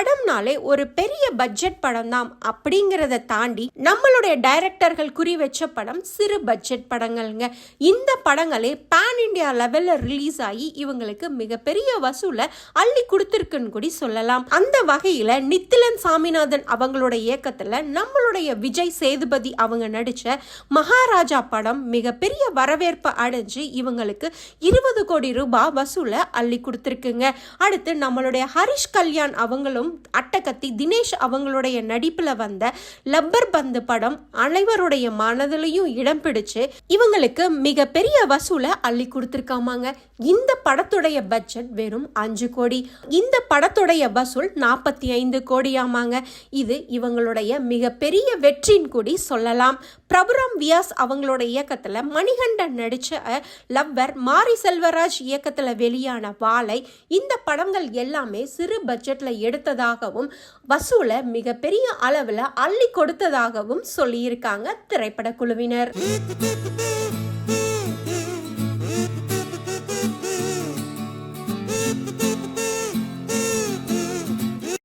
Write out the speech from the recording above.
படம்னாலே ஒரு பெரிய பட்ஜெட் படம் தான் அப்படிங்கிறத தாண்டி நம்மளுடைய டைரக்டர்கள் குறி வச்ச படம் சிறு பட்ஜெட் படங்கள்ங்க. இந்த படங்களே பேன் இண்டியா லெவலில் ரிலீஸ் ஆகி இவங்களுக்கு மிகப்பெரிய வசூலை அள்ளி கொடுத்துருக்குன்னு கூட சொல்லலாம். அந்த வகையில் நித்திலன் சாமிநாதன் அவங்களோட இயக்கத்தில் நம்மளுடைய விஜய் சேதுபதி அவங்க நடித்த மகாராஜா படம் மிகப்பெரிய வரவேற்பை அடைஞ்சு இவங்களுக்கு இருபது கோடி ரூபாய் வசூலை அள்ளி கொடுத்துருக்குங்க. அடுத்து நம்மளுடைய ஹரிஷ் கல்யாண் அவங்களும் அட்டகத்தி தினேஷ் அவங்களுடைய நடிப்பில் வந்த லப்பர் பந்து படம் அனைவருடைய மனதிலையும் இடம் பிடிச்சு இவங்களுக்கு மிகப்பெரிய வசூலை அள்ளி கொடுத்துருக்காமாங்க. இந்த படத்துடைய பட்ஜெட் வெறும் அஞ்சு கோடி. இந்த படத்துடைய வசூல் நாற்பத்தி ஐந்து கோடியாமாங்க இது இவங்களுடைய மிகப்பெரிய வெற்றின்னு கூடி சொல்லலாம். பிரபுராம் வியாஸ் அவங்களோட இயக்கத்தில் மணிகண்டன் நடிச்ச லவ்வர் மாரி செல்வராஜ் இயக்கத்தில் வெளியான வாழை இந்த படங்கள் எல்லாமே சிறு பட்ஜெட்டில் எடுத்தது கொடுத்ததாகவும் வசூலை மிகப்பெரிய அளவில் அள்ளி கொடுத்ததாகவும் சொல்லியிருக்காங்க திரைப்பட குழுவினர்.